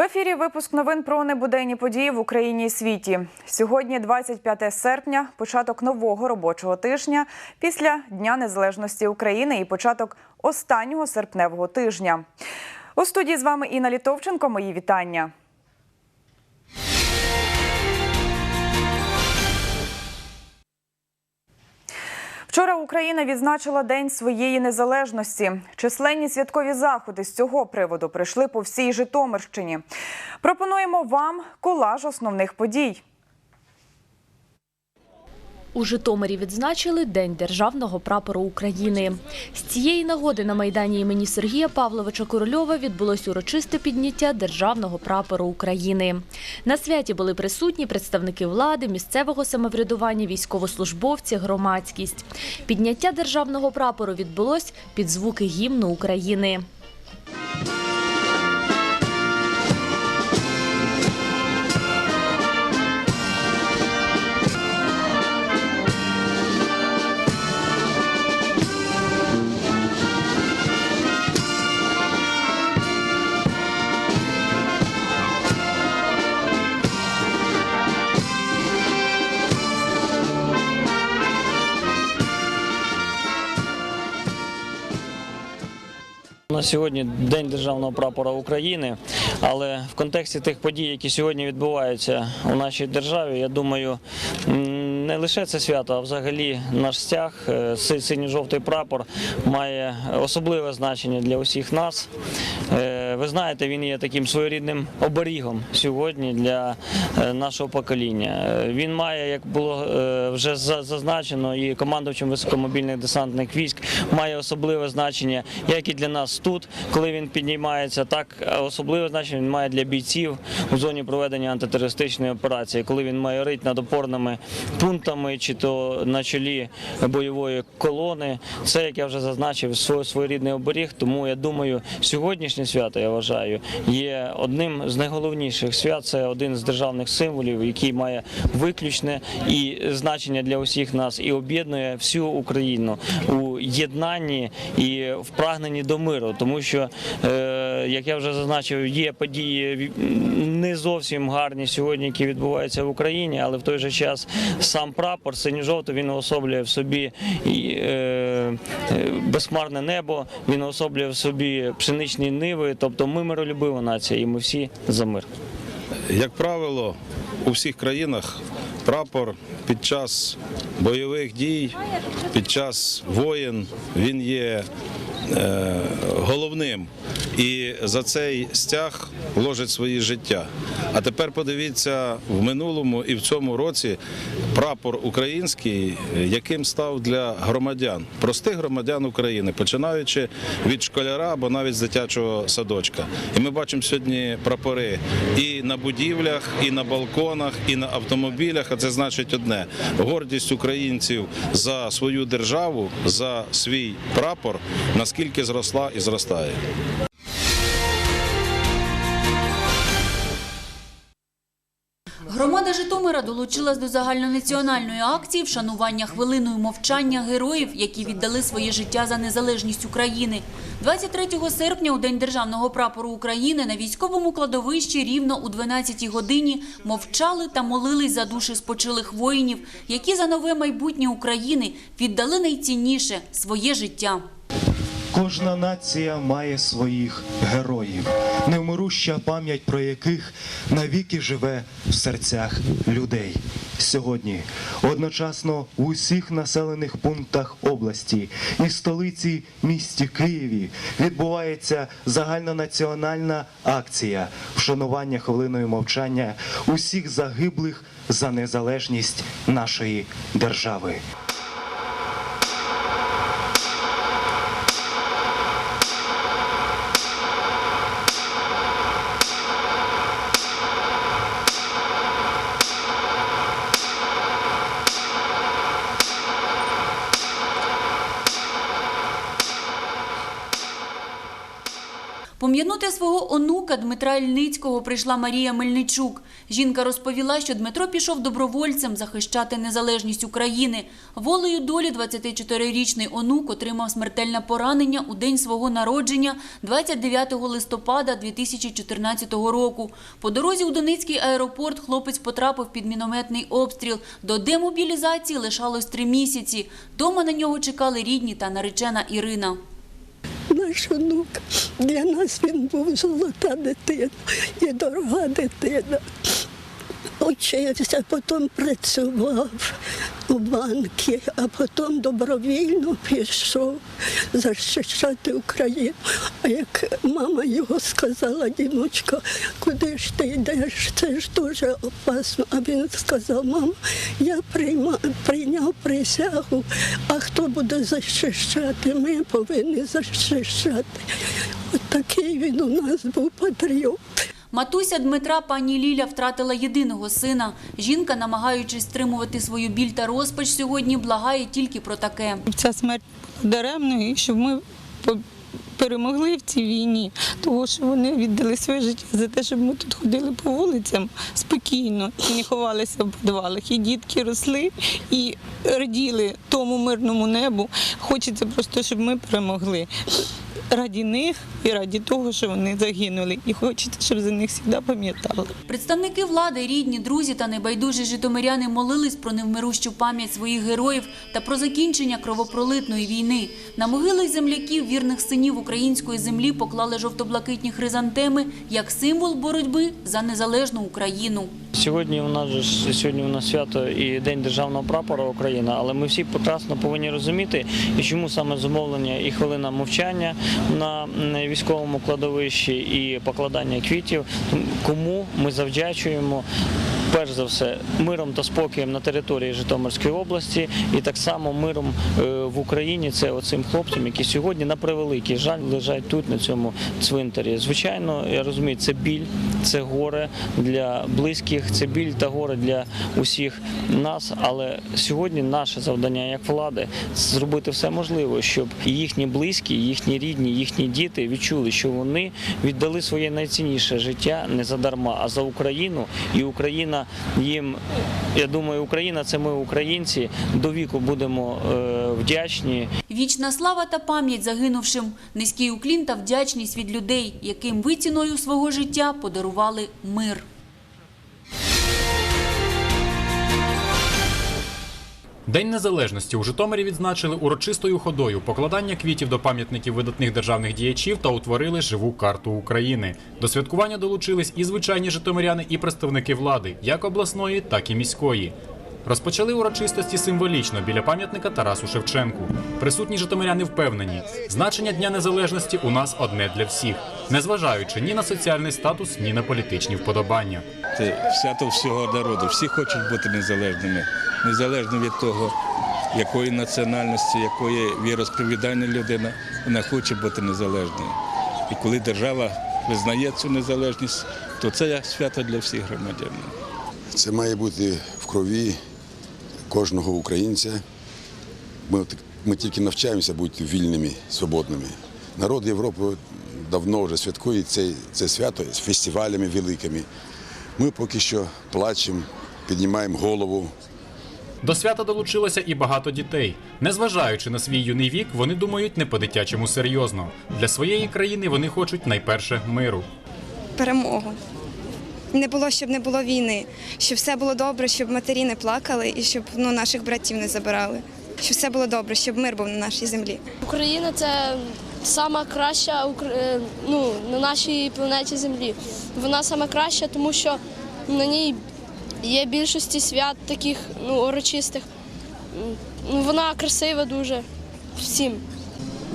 ефірі випуск новин про небуденні події в Україні і світі. Сьогодні, 25 серпня, початок нового робочого тижня після Дня Незалежності України і початок останнього серпневого тижня. У студії з вами Інна Літовченко. Мої вітання. Вчора Україна відзначила День своєї незалежності. Численні святкові заходи з цього приводу прийшли по всій Житомирщині. Пропонуємо вам колаж основних подій. У Житомирі відзначили День державного прапору України. З цієї нагоди на майдані імені Сергія Павловича Корольова відбулось урочисте підняття державного прапору України. На святі були присутні представники влади, місцевого самоврядування, військовослужбовці, громадськість. Підняття державного прапору відбулось під звуки гімну України. На сьогодні День державного прапора України, але в контексті тих подій, які сьогодні відбуваються у нашій державі, я думаю, не лише це свято, а взагалі наш стяг, е, синьо-жовтий прапор має особливе значення для усіх нас. Ви знаєте, він є таким своєрідним оберігом сьогодні для е, нашого покоління. Він має, як було е, вже за- зазначено, і командувачем високомобільних десантних військ має особливе значення, як і для нас тут, коли він піднімається, так особливе значення він має для бійців у зоні проведення антитерористичної операції, коли він майорить над опорними пунктами чи то на чолі бойової колони. Це, як я вже зазначив, своєрідний оберіг. Тому я думаю, сьогоднішнє свято я вважаю є одним з найголовніших свят. Це один з державних символів, який має виключне і значення для усіх нас, і об'єднує всю Україну у єднанні і в прагненні до миру, тому що, е, як я вже зазначив, є події не зовсім гарні сьогодні, які відбуваються в Україні, але в той же час сам прапор синьо-жовтий він уособлює в собі е, е, безхмарне небо, він уособлює в собі пшеничні ниви. Тобто ми миролюбива нація, і ми всі за мир. Як правило, у всіх країнах прапор під час бойових дій, під час воєн, він є головним. І за цей стяг ложить свої життя. А тепер подивіться в минулому і в цьому році прапор український, яким став для громадян, простих громадян України, починаючи від школяра або навіть з дитячого садочка. І ми бачимо сьогодні прапори і на будівлях, і на балконах, і на автомобілях. А це значить одне: гордість українців за свою державу, за свій прапор, наскільки зросла і зростає. Громада Житомира долучилась до загальнонаціональної акції вшанування хвилиною мовчання героїв, які віддали своє життя за незалежність України. 23 серпня, у День державного прапору України, на військовому кладовищі рівно у 12 годині мовчали та молились за душі спочилих воїнів, які за нове майбутнє України віддали найцінніше своє життя. Кожна нація має своїх героїв, невмируща пам'ять про яких навіки живе в серцях людей. Сьогодні одночасно в усіх населених пунктах області і столиці місті Києві відбувається загальнонаціональна акція вшанування хвилиною мовчання усіх загиблих за незалежність нашої держави. Пом'янути свого онука Дмитра Ільницького прийшла Марія Мельничук. Жінка розповіла, що Дмитро пішов добровольцем захищати незалежність України. Волею долі 24-річний онук отримав смертельне поранення у день свого народження 29 листопада 2014 року. По дорозі у Донецький аеропорт хлопець потрапив під мінометний обстріл. До демобілізації лишалось три місяці. Дома на нього чекали рідні та наречена Ірина. Наш онук для нас він був золота дитина і дорога дитина. Учився, потім працював у банку, а потім добровільно пішов захищати Україну. А як мама його сказала, дімочка, куди ж ти йдеш? Це ж дуже опасно. А він сказав, мама, я прийма, прийняв присягу, а хто буде захищати? Ми повинні захищати. От такий він у нас був патріот. Матуся Дмитра пані Ліля втратила єдиного сина. Жінка, намагаючись стримувати свою біль та розпач сьогодні, благає тільки про таке. ця смерть даремною, щоб ми перемогли в цій війні, тому що вони віддали своє життя за те, щоб ми тут ходили по вулицям спокійно і не ховалися в підвалах. І дітки росли і раділи тому мирному небу. Хочеться просто, щоб ми перемогли. Раді них і раді того, що вони загинули. І хочеться, щоб за них завжди пам'ятали. Представники влади, рідні, друзі та небайдужі житомиряни молились про невмирущу пам'ять своїх героїв та про закінчення кровопролитної війни. На могили земляків, вірних синів української землі, поклали жовто-блакитні хризантеми як символ боротьби за незалежну Україну. Сьогодні у нас ж сьогодні у нас свято і День державного прапора України, але ми всі прекрасно повинні розуміти, і чому саме замовлення і хвилина мовчання на військовому кладовищі і покладання квітів, кому ми завдячуємо. Перш за все, миром та спокоєм на території Житомирської області, і так само миром е, в Україні. Це оцим хлопцям, які сьогодні на превеликий жаль лежать тут на цьому цвинтарі. Звичайно, я розумію, це біль, це горе для близьких, це біль та горе для усіх нас. Але сьогодні наше завдання як влади зробити все можливе, щоб їхні близькі, їхні рідні, їхні діти відчули, що вони віддали своє найцінніше життя не задарма, а за Україну. І Україна їм, я думаю, Україна це ми українці. До віку будемо е, вдячні. Вічна слава та пам'ять загинувшим, низький уклін та вдячність від людей, яким ви ціною свого життя подарували мир. День незалежності у Житомирі відзначили урочистою ходою покладання квітів до пам'ятників видатних державних діячів та утворили живу карту України. До святкування долучились і звичайні житомиряни, і представники влади, як обласної, так і міської. Розпочали урочистості символічно біля пам'ятника Тарасу Шевченку. Присутні житомиряни впевнені, значення Дня Незалежності у нас одне для всіх, незважаючи ні на соціальний статус, ні на політичні вподобання. Це свято всього народу. Всі хочуть бути незалежними, незалежно від того, якої національності, якої віросповідання людина, вона хоче бути незалежною. І коли держава визнає цю незалежність, то це свято для всіх громадян. Це має бути в крові кожного українця. Ми, ми тільки навчаємося бути вільними, свободними. Народ Європи давно вже святкує це, це свято з фестивалями великими. Ми поки що плачемо, піднімаємо голову. До свята долучилося і багато дітей. Незважаючи на свій юний вік, вони думають не по-дитячому серйозно. Для своєї країни вони хочуть найперше миру. перемогу. Не було, щоб не було війни, щоб все було добре, щоб матері не плакали і щоб ну, наших братів не забирали. Щоб все було добре, щоб мир був на нашій землі. Україна це сама краща е, ну, на нашій планеті Землі. Вона сама краща, тому що на ній є більшості свят таких ну, урочистих. Ну, вона красива дуже всім.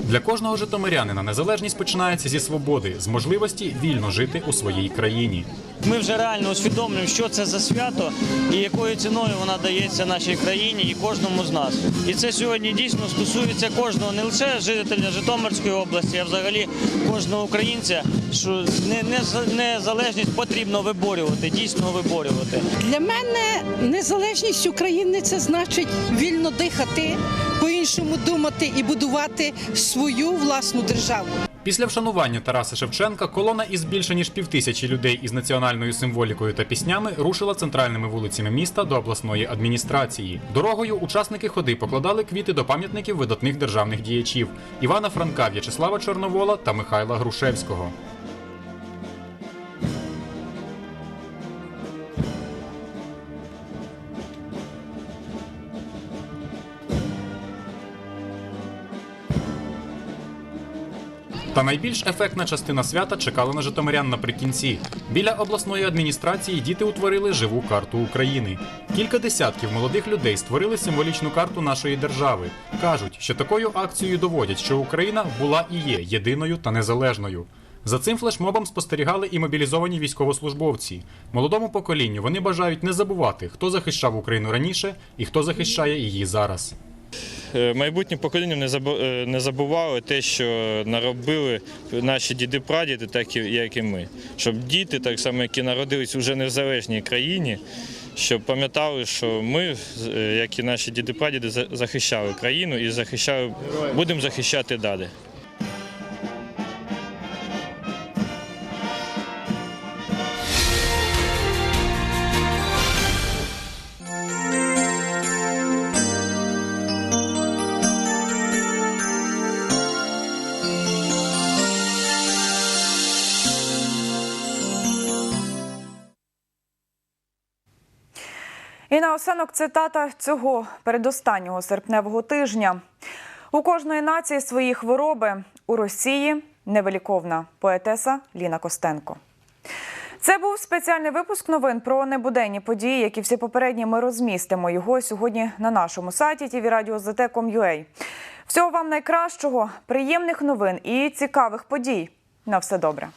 Для кожного житомирянина незалежність починається зі свободи, з можливості вільно жити у своїй країні. Ми вже реально усвідомлюємо, що це за свято і якою ціною вона дається нашій країні і кожному з нас. І це сьогодні дійсно стосується кожного, не лише жителя Житомирської області, а взагалі кожного українця, що не- не- незалежність потрібно виборювати, дійсно виборювати. Для мене незалежність України це значить вільно дихати, по-іншому думати і будувати свою власну державу. Після вшанування Тараса Шевченка колона із більше ніж півтисячі людей із національною символікою та піснями рушила центральними вулицями міста до обласної адміністрації. Дорогою учасники ходи покладали квіти до пам'ятників видатних державних діячів Івана Франка, В'ячеслава Чорновола та Михайла Грушевського. Та найбільш ефектна частина свята чекала на житомирян наприкінці. Біля обласної адміністрації діти утворили живу карту України. Кілька десятків молодих людей створили символічну карту нашої держави. кажуть, що такою акцією доводять, що Україна була і є єдиною та незалежною. За цим флешмобом спостерігали і мобілізовані військовослужбовці. Молодому поколінню вони бажають не забувати, хто захищав Україну раніше і хто захищає її зараз. Е, поколінням покоління не забу- е, забували те, що наробили наші діди-прадіди, так як і ми. Щоб діти, так само, які народились уже незалежній країні, щоб пам'ятали, що ми, е, як і наші діди-прадіди, захищали країну і захищали, будемо захищати далі. І наостанок цитата цього передостаннього серпневого тижня. У кожної нації свої хвороби. У Росії невеликовна поетеса Ліна Костенко. Це був спеціальний випуск новин про небуденні події, як і всі попередні. Ми розмістимо його сьогодні на нашому сайті tvradio.zt.com.ua. Всього вам найкращого, приємних новин і цікавих подій. На все добре.